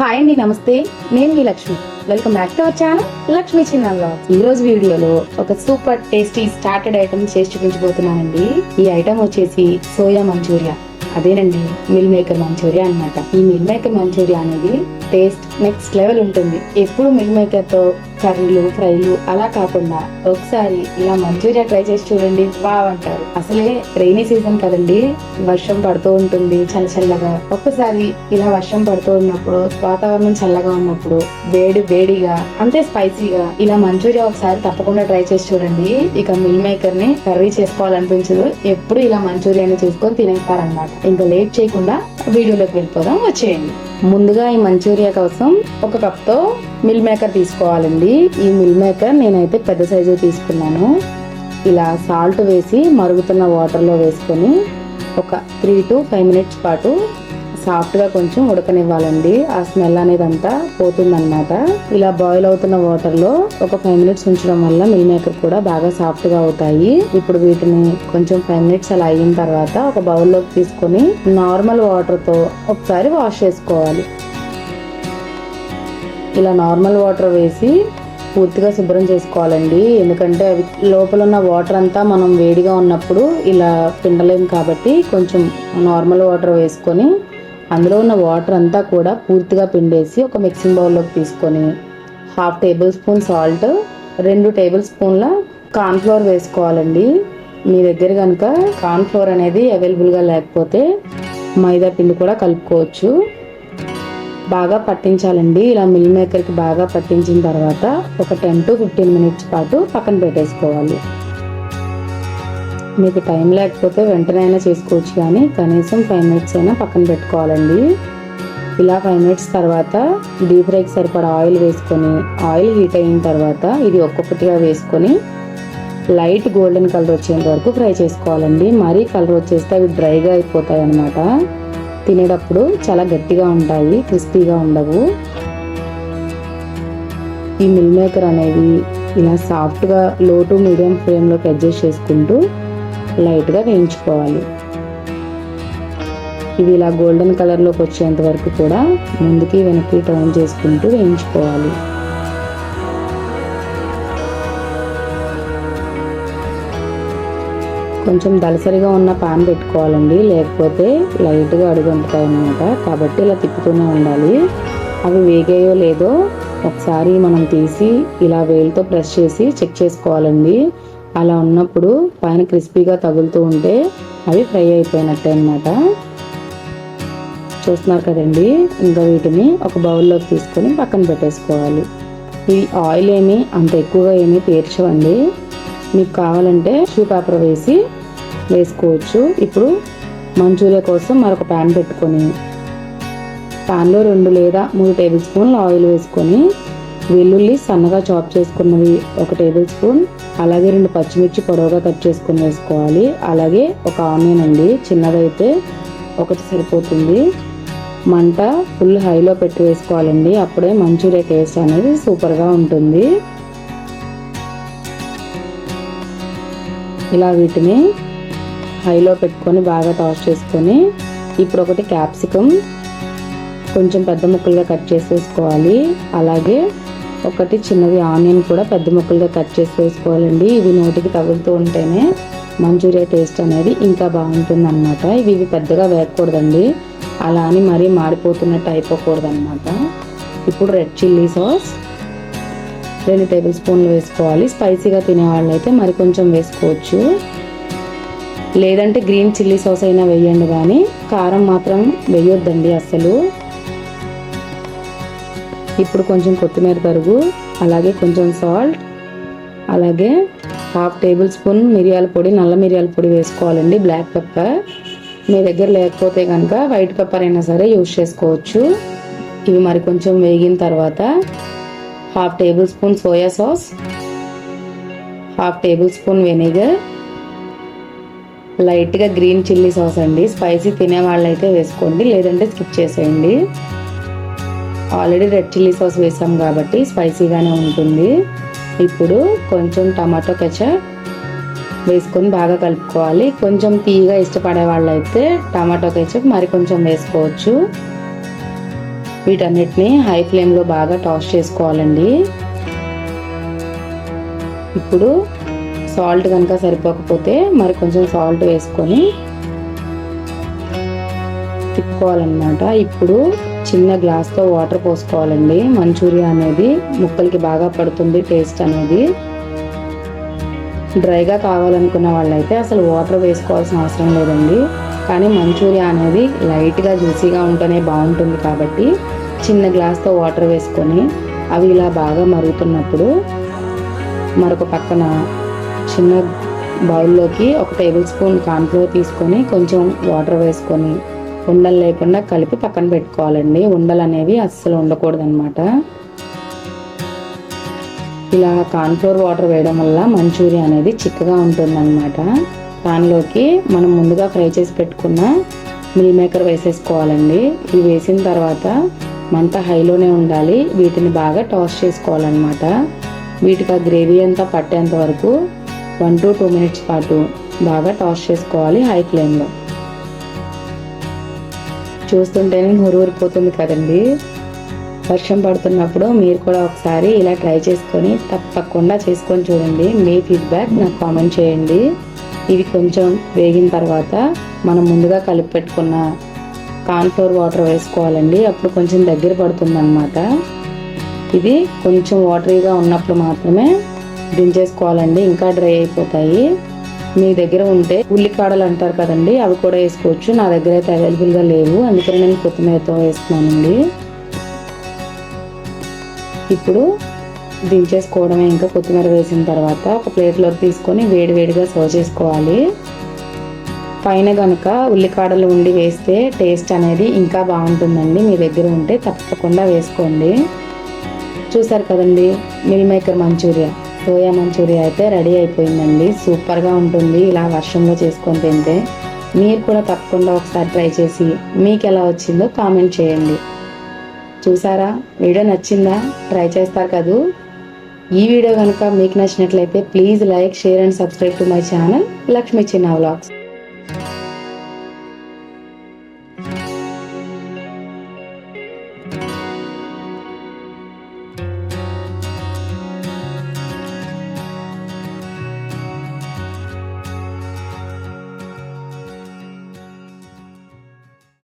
Hi అండి నమస్తే. నేను మీ Lakshmi. Welcome back to our channel Lakshmi చిన్న ఈ రోజు వీడియోలో ఒక సూపర్ టేస్టీ స్టార్టెడ్ ఐటమ్ చేసి చూపించబోతున్నానండి. ఈ ఐటమ్ వచ్చేసి సోయా మంచూరియా. అదేనండి మిల్ మేకర్ మంచూరియా అన్నమాట. ఈ మిల్ మేకర్ మంచూరియా అనేది టేస్ట్ నెక్స్ట్ లెవెల్ ఉంటుంది. ఎప్పుడు మిల్ మేకర్తో కర్రీలు ఫ్రైలు అలా కాకుండా ఒకసారి ఇలా మంచూరియా ట్రై చేసి చూడండి. బాగుంటారు అసలే రైనీ సీజన్ కదండి. వర్షం పడుతూ ఉంటుంది చల్ల చల్లగా. ఒక్కసారి ఇలా వర్షం పడుతూ ఉన్నప్పుడు వాతావరణం చల్లగా ఉన్నప్పుడు వేడి వేడిగా అంతే స్పైసీగా ఇలా మంచూరియా ఒకసారి తప్పకుండా ట్రై చేసి చూడండి. ఇక మిల్ మేకర్ని కర్రీ చేసుకోవాలనిపించదు. ఎప్పుడు ఇలా మంచూరియాని చూసుకొని తినేస్తారనమాట ఇంకా లేట్ చేయకుండా వీడియోలోకి వెళ్ళిపోదాం. వచ్చేయండి. ముందుగా ఈ మంచూరియా కోసం ఒక కప్తో మిల్ మేకర్ తీసుకోవాలండి. ఈ మిల్ మేకర్ నేనైతే పెద్ద సైజు తీసుకున్నాను. ఇలా సాల్ట్ వేసి మరుగుతున్న వాటర్లో వేసుకొని ఒక త్రీ టు ఫైవ్ మినిట్స్ పాటు సాఫ్ట్గా కొంచెం ఉడకనివ్వాలండి. ఆ స్మెల్ అనేది అంతా పోతుందన్నమాట. ఇలా బాయిల్ అవుతున్న వాటర్లో ఒక ఫైవ్ మినిట్స్ ఉంచడం వల్ల మిల్ మేకర్ కూడా బాగా సాఫ్ట్గా అవుతాయి. ఇప్పుడు వీటిని కొంచెం ఫైవ్ మినిట్స్ అలా అయిన తర్వాత ఒక బౌల్లోకి తీసుకొని నార్మల్ వాటర్తో ఒకసారి వాష్ చేసుకోవాలి. ఇలా నార్మల్ వాటర్ వేసి పూర్తిగా శుభ్రం చేసుకోవాలండి. ఎందుకంటే అవి లోపల ఉన్న వాటర్ అంతా మనం వేడిగా ఉన్నప్పుడు ఇలా పిండలేం కాబట్టి కొంచెం నార్మల్ వాటర్ వేసుకొని అందులో ఉన్న వాటర్ అంతా కూడా పూర్తిగా పిండేసి ఒక మిక్సింగ్ బౌల్లోకి తీసుకొని హాఫ్ టేబుల్ స్పూన్ సాల్ట్ రెండు టేబుల్ స్పూన్ల కార్న్ఫ్లోర్ వేసుకోవాలండి. మీ దగ్గర కనుక కార్న్ఫ్లోర్ అనేది అవైలబుల్గా లేకపోతే మైదా పిండి కూడా కలుపుకోవచ్చు. బాగా పట్టించాలండి. ఇలా మిల్ మేకర్కి బాగా పట్టించిన తర్వాత ఒక టెన్ టు ఫిఫ్టీన్ మినిట్స్ పాటు పక్కన పెట్టేసుకోవాలి. మీకు టైం లేకపోతే వెంటనే అయినా చేసుకోవచ్చు కానీ కనీసం ఫైవ్ మినిట్స్ అయినా పక్కన పెట్టుకోవాలండి. ఇలా ఫైవ్ మినిట్స్ తర్వాత డీప్ ఫ్రైకి సరిపడా ఆయిల్ వేసుకొని ఆయిల్ హీట్ అయిన తర్వాత ఇది ఒక్కొక్కటిగా వేసుకొని లైట్ గోల్డెన్ కలర్ వచ్చేంత వరకు ఫ్రై చేసుకోవాలండి. మరీ కలర్ వచ్చేస్తే అవి డ్రైగా అయిపోతాయి అన్నమాట తినేటప్పుడు చాలా గట్టిగా ఉంటాయి క్రిస్పీగా ఉండవు. ఈ మిల్ మేకర్ అనేవి ఇలా సాఫ్ట్గా లో టు మీడియం ఫ్లేమ్లోకి అడ్జస్ట్ చేసుకుంటూ లైట్గా వేయించుకోవాలి. ఇవి ఇలా గోల్డెన్ కలర్లోకి వచ్చేంత వరకు కూడా ముందుకి వెనక్కి టర్న్ చేసుకుంటూ వేయించుకోవాలి. కొంచెం దలసరిగా ఉన్న పాన్ పెట్టుకోవాలండి. లేకపోతే లైట్గా అడుగుంటాయి అన్నమాట కాబట్టి ఇలా తిప్పుతూనే ఉండాలి. అవి వేగాయో లేదో ఒకసారి మనం తీసి ఇలా వేలుతో ప్రెస్ చేసి చెక్ చేసుకోవాలండి. అలా ఉన్నప్పుడు పైన క్రిస్పీగా తగులుతూ ఉంటే అవి ఫ్రై అయిపోయినట్టే అనమాట చూస్తున్నారు కదండి? ఇంకా వీటిని ఒక బౌల్లోకి తీసుకొని పక్కన పెట్టేసుకోవాలి. ఈ ఆయిల్ ఏమి అంత ఎక్కువగా ఏమీ పేర్చవండి. మీకు కావాలంటే టిష్యూ పేపర్ వేసి వేసుకోవచ్చు. ఇప్పుడు మంచూరియా కోసం మరొక ప్యాన్ పెట్టుకొని ప్యాన్లో రెండు లేదా మూడు టేబుల్ స్పూన్లు ఆయిల్ వేసుకొని వెల్లుల్లి సన్నగా చాప్ చేసుకున్నవి ఒక టేబుల్ స్పూన్ అలాగే రెండు పచ్చిమిర్చి పొడవుగా కట్ చేసుకొని వేసుకోవాలి. అలాగే ఒక ఆనియన్ అండి చిన్నదైతే ఒకటి సరిపోతుంది. మంట ఫుల్ హైలో పెట్టి వేసుకోవాలండి అప్పుడే మంచూరియా టేస్ట్ అనేది సూపర్గా ఉంటుంది. ఇలా వీటిని హైలో పెట్టుకొని బాగా టాస్ చేసుకొని ఇప్పుడు ఒకటి క్యాప్సికమ్ కొంచెం పెద్ద ముక్కలుగా కట్ చేసేసుకోవాలి. అలాగే ఒకటి చిన్నది ఆనియన్ కూడా పెద్ద ముక్కలుగా కట్ చేసేసుకోవాలండి. ఇవి నోటికి తగులుతూ ఉంటేనే మంచూరియా టేస్ట్ అనేది ఇంకా బాగుంటుంది అనమాట ఇవి ఇవి పెద్దగా వేయకూడదండి. అలా అని మరీ మాడిపోతున్నట్టు అయిపోకూడదు అనమాట ఇప్పుడు రెడ్ చిల్లీ సాస్ రెండు టేబుల్ స్పూన్లు వేసుకోవాలి. స్పైసీగా తినే అయితే మరి కొంచెం వేసుకోవచ్చు. లేదంటే గ్రీన్ చిల్లీ సాస్ అయినా వేయండి కానీ కారం మాత్రం వేయొద్దండి అసలు ఇప్పుడు కొంచెం కొత్తిమీర పరుగు అలాగే కొంచెం సాల్ట్ అలాగే హాఫ్ టేబుల్ స్పూన్ మిరియాల పొడి నల్ల మిరియాల పొడి వేసుకోవాలండి బ్లాక్ పెప్పర్. మీ దగ్గర లేకపోతే కనుక వైట్ పెప్పర్ అయినా సరే యూజ్ చేసుకోవచ్చు. ఇవి మరి కొంచెం వేగిన తర్వాత half table spoon soya sauce half table spoon vinegar లైట్గా గ్రీన్ చిల్లీ సాస్ అండి. స్పైసీ తినే వాళ్ళైతే వేసుకోండి లేదంటే స్కిప్ చేసేయండి. ఆల్రెడీ రెడ్ చిల్లీ సాస్ వేసాం కాబట్టి స్పైసీగానే ఉంటుంది. ఇప్పుడు కొంచెం టమాటో కెచప్ వేసుకొని బాగా కలుపుకోవాలి. కొంచెం తీయగా ఇష్టపడే వాళ్ళైతే టమాటో కెచప్ మరి కొంచెం వేసుకోవచ్చు. వీటన్నిటిని హై ఫ్లేమ్లో బాగా టాస్ చేసుకోవాలండి. ఇప్పుడు సాల్ట్ కనుక సరిపోకపోతే మరి కొంచెం సాల్ట్ వేసుకొని తిప్పుకోవాలన్నమాట. ఇప్పుడు చిన్న గ్లాస్తో వాటర్ పోసుకోవాలండి. మంచూరియా అనేది ముక్కలకి బాగా పడుతుంది టేస్ట్ అనేది. డ్రైగా కావాలనుకున్న వాళ్ళైతే అసలు వాటర్ వేసుకోవాల్సిన అవసరం లేదండి. కానీ మంచూరియా అనేది లైట్గా జ్యూసీగా ఉంటేనే బాగుంటుంది కాబట్టి చిన్న గ్లాస్తో వాటర్ వేసుకొని అవి ఇలా బాగా మరుగుతున్నప్పుడు మరొక పక్కన చిన్న బౌల్లోకి ఒక టేబుల్ స్పూన్ కాన్ఫ్లోర్ తీసుకొని కొంచెం వాటర్ వేసుకొని ఉండలు లేకుండా కలిపి పక్కన పెట్టుకోవాలండి. ఉండలు అనేవి అస్సలు ఉండకూడదు అనమాట ఇలా కాన్ఫ్లోర్ వాటర్ వేయడం వల్ల మంచూరియా అనేది చిక్కగా ఉంటుందన్నమాట. దానిలోకి మనం ముందుగా ఫ్రై చేసి పెట్టుకున్న మిల్ మేకర్ వేసేసుకోవాలండి. ఇవి వేసిన తర్వాత మంట హైలోనే ఉండాలి. వీటిని బాగా టాస్ చేసుకోవాలన్నమాట. వీటికి ఆ గ్రేవీ అంతా పట్టేంత వరకు వన్ టు టూ మినిట్స్ పాటు బాగా టాస్ చేసుకోవాలి హై ఫ్లేమ్లో. చూస్తుంటేనే ఊరిపోతుంది కదండి. వర్షం పడుతున్నప్పుడు మీరు కూడా ఒకసారి ఇలా ట్రై చేసుకొని తప్పకుండా చేసుకొని చూడండి. మీ ఫీడ్బ్యాక్ నాకు కామెంట్ చేయండి. ఇవి కొంచెం వేగిన తర్వాత మనం ముందుగా కలిపి పెట్టుకున్న కార్న్ఫ్లోర్ వాటర్ వేసుకోవాలండి. అప్పుడు కొంచెం దగ్గర పడుతుంది ఇది కొంచెం వాటరీగా ఉన్నప్పుడు మాత్రమే దించేసుకోవాలండి. ఇంకా డ్రై అయిపోతాయి. మీ దగ్గర ఉంటే ఉల్లికాడలు అంటారు కదండి అవి కూడా వేసుకోవచ్చు. నా దగ్గర అయితే అవైలబుల్గా లేవు. అందుకని నేను కొత్తిమీరతో వేస్తున్నానండి ఇప్పుడు దించేసుకోవడమే. ఇంకా కొత్తిమీర వేసిన తర్వాత ఒక ప్లేట్లోకి తీసుకొని వేడి వేడిగా సర్వ్ చేసుకోవాలి. పైన కనుక ఉల్లికాడలు ఉండి వేస్తే టేస్ట్ అనేది ఇంకా బాగుంటుందండి. మీ దగ్గర ఉంటే తప్పకుండా వేసుకోండి. చూసారు కదండి meal maker Manchuria soya Manchuria అయితే రెడీ అయిపోయిందండి. సూపర్గా ఉంటుంది. ఇలా వర్షంలో చేసుకొని తింటే మీరు కూడా తప్పకుండా ఒకసారి ట్రై చేసి మీకు ఎలా వచ్చిందో కామెంట్ చేయండి. చూసారా వీడియో నచ్చిందా? ట్రై చేస్తారు కదూ? ఈ వీడియో కనుక మీకు నచ్చినట్లయితే please like share and subscribe to my channel Lakshmi Chinna vlogs. Thank you.